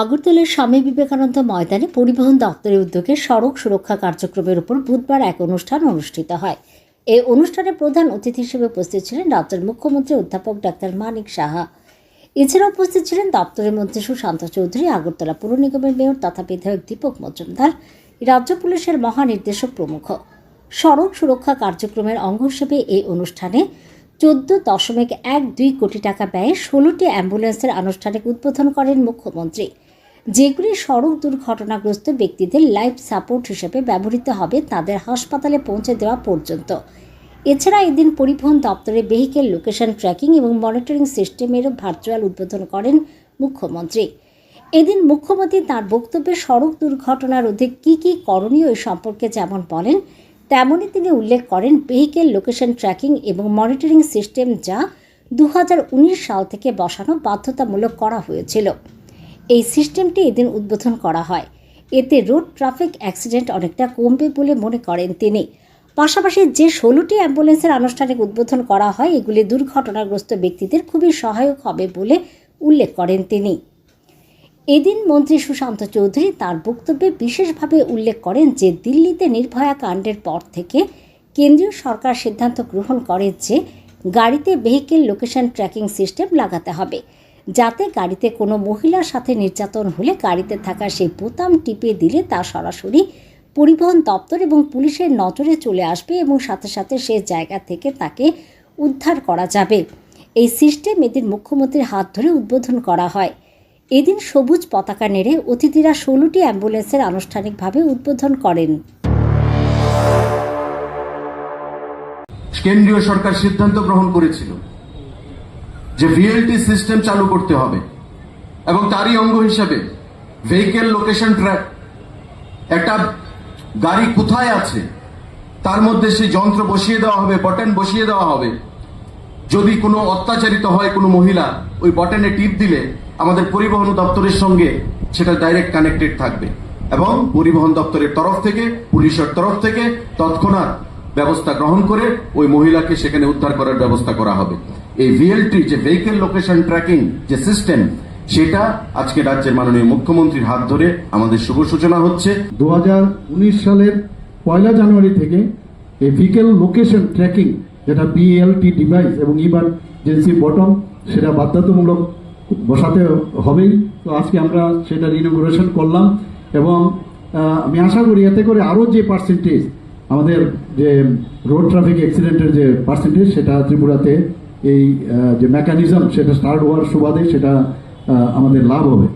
আগরতলার স্বামী বিবেকানন্দ ময়দানে পরিবহন দপ্তরের উদ্যোগে সড়ক সুরক্ষা কার্যক্রমের উপর বুধবার এক অনুষ্ঠান অনুষ্ঠিত হয়। এই অনুষ্ঠানে প্রধান অতিথি হিসেবে উপস্থিত ছিলেন রাজ্যের মুখ্যমন্ত্রী অধ্যাপক ডাক্তার মানিক সাহা। এছাড়া উপস্থিত ছিলেন দপ্তরের মন্ত্রী সুশান্ত চৌধুরী, আগরতলা পুর নিগমের মেয়র তথা বিধায়ক দীপক মজুমদার, রাজ্য পুলিশের মহানির্দেশক প্রমুখ। সড়ক সুরক্ষা কার্যক্রমের অঙ্গ হিসেবে এই অনুষ্ঠানে চোদ্দ দশমিক এক দুই কোটি টাকা ব্যয়ে ষোলোটি অ্যাম্বুলেন্সের আনুষ্ঠানিক উদ্বোধন করেন মুখ্যমন্ত্রী। যেগুলি সড়ক দুর্ঘটনাগ্রস্ত ব্যক্তিদের লাইফ সাপোর্ট হিসেবে ব্যবহৃত হবে তাদের হাসপাতালে পৌঁছে দেওয়া পর্যন্ত। এছাড়া এদিন পরিবহন দপ্তরে ভেহিকেল লোকেশন ট্র্যাকিং এবং মনিটরিং সিস্টেমেরও ভার্চুয়াল উদ্বোধন করেন মুখ্যমন্ত্রী। এদিন মুখ্যমন্ত্রী তার বক্তব্যে সড়ক দুর্ঘটনা রোধে কী কী করণীয় এ সম্পর্কে যেমন বলেন, তেমনই তিনি উল্লেখ করেন ভেহিকেল লোকেশন ট্র্যাকিং এবং মনিটরিং সিস্টেম যা দু হাজার উনিশ সাল থেকে বসানো বাধ্যতামূলক করা হয়েছিল। এই সিস্টেমটি এদিন উদ্বোধন করা হয়। এতে রোড ট্রাফিক অ্যাক্সিডেন্ট অনেকটা কমবে বলে মনে করেন তিনি। পাশাপাশি যে ষোলোটি অ্যাম্বুলেন্সের আনুষ্ঠানিক উদ্বোধন করা হয়, এগুলি দুর্ঘটনাগ্রস্ত ব্যক্তিদের খুবই সহায়ক হবে বলে উল্লেখ করেন তিনি। এদিন মন্ত্রী সুশান্ত চৌধুরী তার বক্তব্যে বিশেষভাবে উল্লেখ করেন যে, দিল্লিতে নির্ভয়া কাণ্ডের পর থেকে কেন্দ্রীয় সরকার সিদ্ধান্ত গ্রহণ করে যে, গাড়িতে ভেহিকেল লোকেশন ট্র্যাকিং সিস্টেম লাগাতে হবে। যাতে গাড়িতে কোনো মহিলার সাথে নির্যাতন হলে গাড়িতে থাকা সেই বোতাম টিপে দিলে তা সরাসরি পরিবহন দপ্তর এবং পুলিশের নজরে চলে আসবে এবং সাথে সাথে সে জায়গা থেকে তাকে উদ্ধার করা যাবে। এই সিস্টেম এদিন মুখ্যমন্ত্রীর হাত ধরে উদ্বোধন করা হয়। এদিন সবুজ পতাকা নেড়ে অতিথিরা ষোলোটি অ্যাম্বুলেন্সের আনুষ্ঠানিকভাবে উদ্বোধন করেন। কেন্দ্রীয় সরকার সিদ্ধান্ত গ্রহণ করেছিল। যে ভিএলটি সিস্টেম চালু করতে হবে। এবং তারই অঙ্গ হিসাবে ভেহিকেল লোকেশন ট্র্যাক একটা গাড়ি কোথায় আছে, তার মধ্যে সেই যন্ত্র বসিয়ে দেওয়া হবে বটন বসিয়ে দেওয়া হবে। যদি কোনো অত্যাচারিত হয় কোনো মহিলা, ওই বটনে টিপ দিলে আমাদের পরিবহন দপ্তরের সঙ্গে সেটা ডাইরেক্ট কানেক্টেড থাকবে। এবং পরিবহন দপ্তরের তরফ থেকে, পুলিশের তরফ থেকে তৎক্ষণাৎ ব্যবস্থা গ্রহণ করে ওই মহিলাকে সেখানে উদ্ধার করার ব্যবস্থা করা হবে। এই ভিএলটি যে ভেহিকেল লোকেশন ট্র্যাকিং যে সিস্টেম সেটা আজকে রাজ্যের মাননীয় মুখ্যমন্ত্রীর হাত ধরে আমাদের শুভ সূচনা হচ্ছে। দু হাজার উনিশ সালের পয়লা জানুয়ারি থেকে এই ভিকেল লোকেশন ট্র্যাকিং যেটা বিএলটি ডিভাইস এবং ইমার্জেন্সি বটম সেটা বাধ্যতামূলক বসাতে হবেই। তো আজকে আমরা সেটা ইনোগ্রেশন করলাম এবং আমি আশা করি এতে করে আরও যে পার্সেন্টেজ আমাদের যে রোড ট্রাফিক অ্যাক্সিডেন্টের যে পার্সেন্টেজ সেটা ত্রিপুরাতে এই যে মেকানিজম সেটা স্টার্ট হওয়ার সুবাদে সেটা আমাদের লাভ হবে।